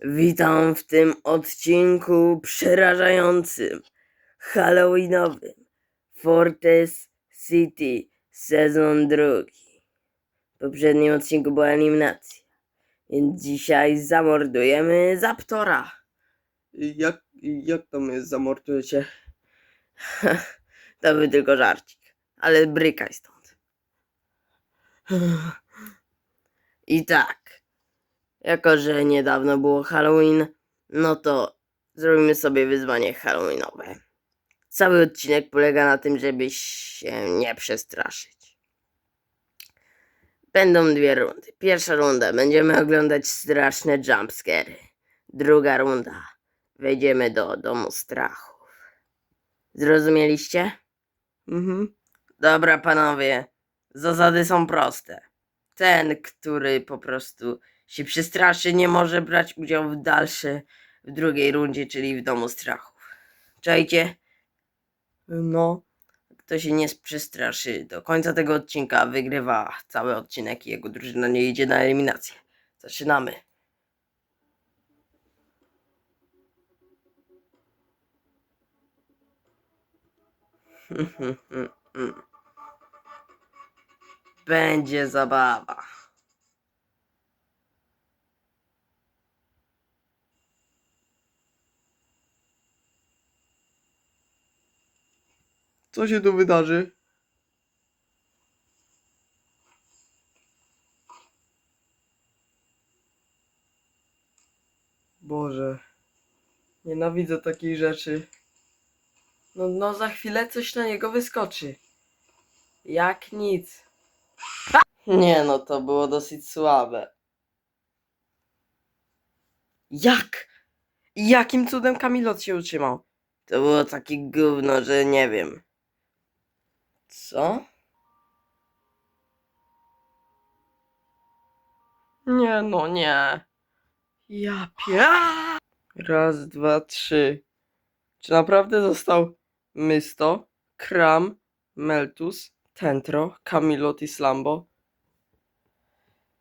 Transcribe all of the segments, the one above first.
Witam w tym odcinku przerażającym, halloweenowym. Fortes City, sezon drugi. W poprzednim odcinku była eliminacja, więc dzisiaj zamordujemy Zaptora. Jak, jak to mnie zamordujecie? to był tylko żarcik, ale brykaj stąd. I tak, jako że niedawno było Halloween, no to zrobimy sobie wyzwanie Halloweenowe. Cały odcinek polega na tym, żeby się nie przestraszyć. Będą dwie rundy. Pierwsza runda będziemy oglądać straszne jumpscary. Druga runda wejdziemy do domu strachów. Zrozumieliście? Mhm. Dobra, panowie. Zasady są proste. Ten, który po prostu się przestraszy, nie może brać udziału w dalszej, w drugiej rundzie, czyli w domu strachów. Czajcie? No. Kto się nie przestraszy do końca tego odcinka, wygrywa cały odcinek i jego drużyna nie idzie na eliminację. Zaczynamy. Będzie zabawa. Co się tu wydarzy? Boże. Nienawidzę takich rzeczy. No, no za chwilę coś na niego wyskoczy. Jak nic. Nie no, to było dosyć słabe. Jak? Jakim cudem Kamilot się utrzymał? To było takie gówno, że nie wiem. Co? Nie no, nie. Ja pie... Raz, dwa, trzy. Czy naprawdę został Mysto, Kram, Meltus, Tentro, Kamilot i Slambo?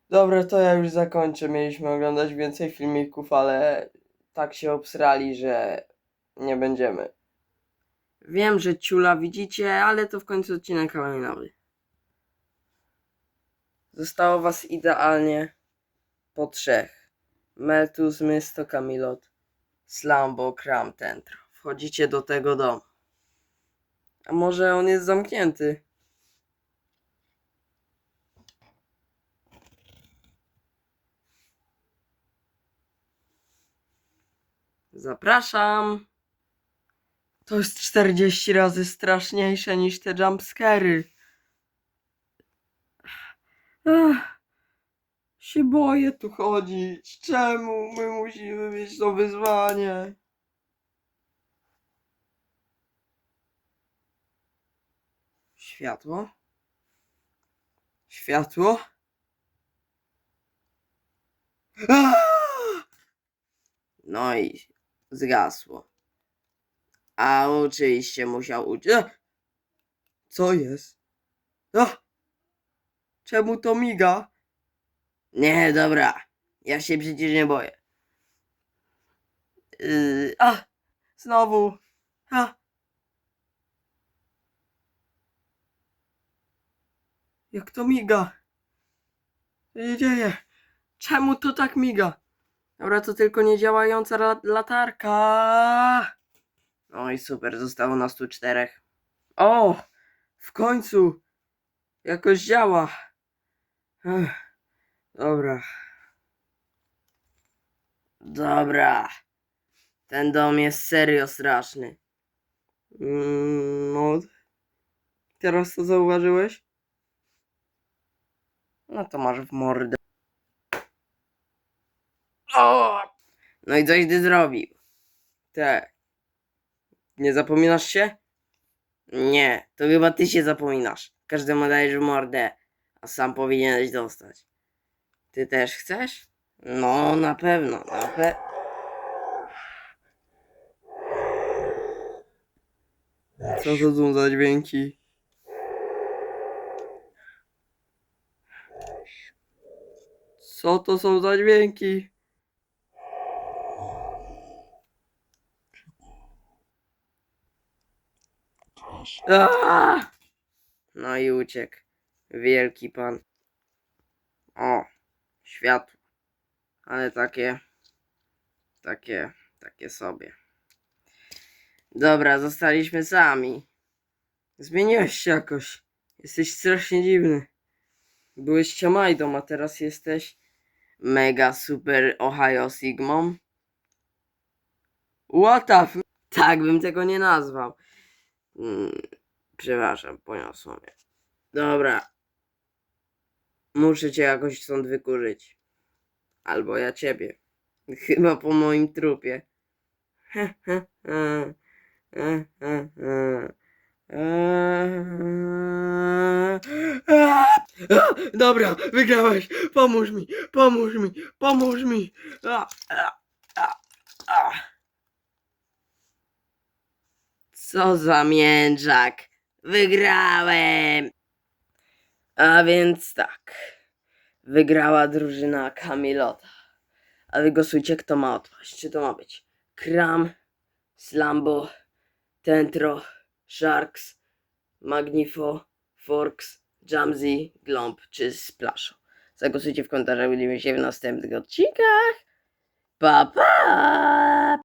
Dobra, to ja już zakończę. Mieliśmy oglądać więcej filmików, ale tak się obsrali, że nie będziemy. Wiem, że ciula widzicie, ale to w końcu odcinek halloweenowy. Zostało was idealnie po trzech. Meltus, Mysto, Kamilot, Slambo, Kram, Tentro. Wchodzicie do tego domu. A może on jest zamknięty? Zapraszam. To jest 40 razy straszniejsze niż te jumpscary. Się boję tu chodzić. Czemu my musimy mieć to wyzwanie? Światło? Światło? No i zgasło. A oczywiście musiał uciec. Co jest? Czemu to miga? Nie, dobra. Ja się przecież nie boję. Yy, A! Znowu! A! Jak to miga? Co się dzieje? Czemu to tak miga? dobra, to tylko niedziałająca la- latarka. I super, zostało nas tu czterech. O! W końcu! Jakoś działa. Ech, dobra. Dobra. Ten dom jest serio straszny. No. Teraz to zauważyłeś? No to masz w mordę. O! No i coś ty zrobił. Tak. Nie zapominasz się? Nie, to chyba ty się zapominasz. Każdemu dajesz mordę, a sam powinieneś dostać. Ty też chcesz? No, na pewno, na pe... Co to są za dźwięki? Co to są za dźwięki? No i uciekł. Wielki pan. O, światło. Ale takie, takie, takie sobie. Dobra, zostaliśmy sami. Zmieniłeś się jakoś. Jesteś strasznie dziwny. Byłeś ciamajdą, a teraz jesteś mega super Ohio Sigmą. What the f... Tak bym tego nie nazwał. Mm, przepraszam, poniosło mnie. Dobra. Muszę cię jakoś stąd wykurzyć. Albo ja ciebie. Chyba po moim trupie. Dobra, wygrałeś. Pomóż mi, pomóż mi, pomóż mi. Co za mięczak. Wygrałem. A więc tak. Wygrała drużyna Kamilota. A wy głosujcie, kto ma odpaść. Czy to ma być Kram, Slambo, Tentro, Sharks, Magnifo, Forks, Jamzy, Glomb czy Splasho. Zagłosujcie w komentarzach, widzimy się w następnych odcinkach. Pa, pa!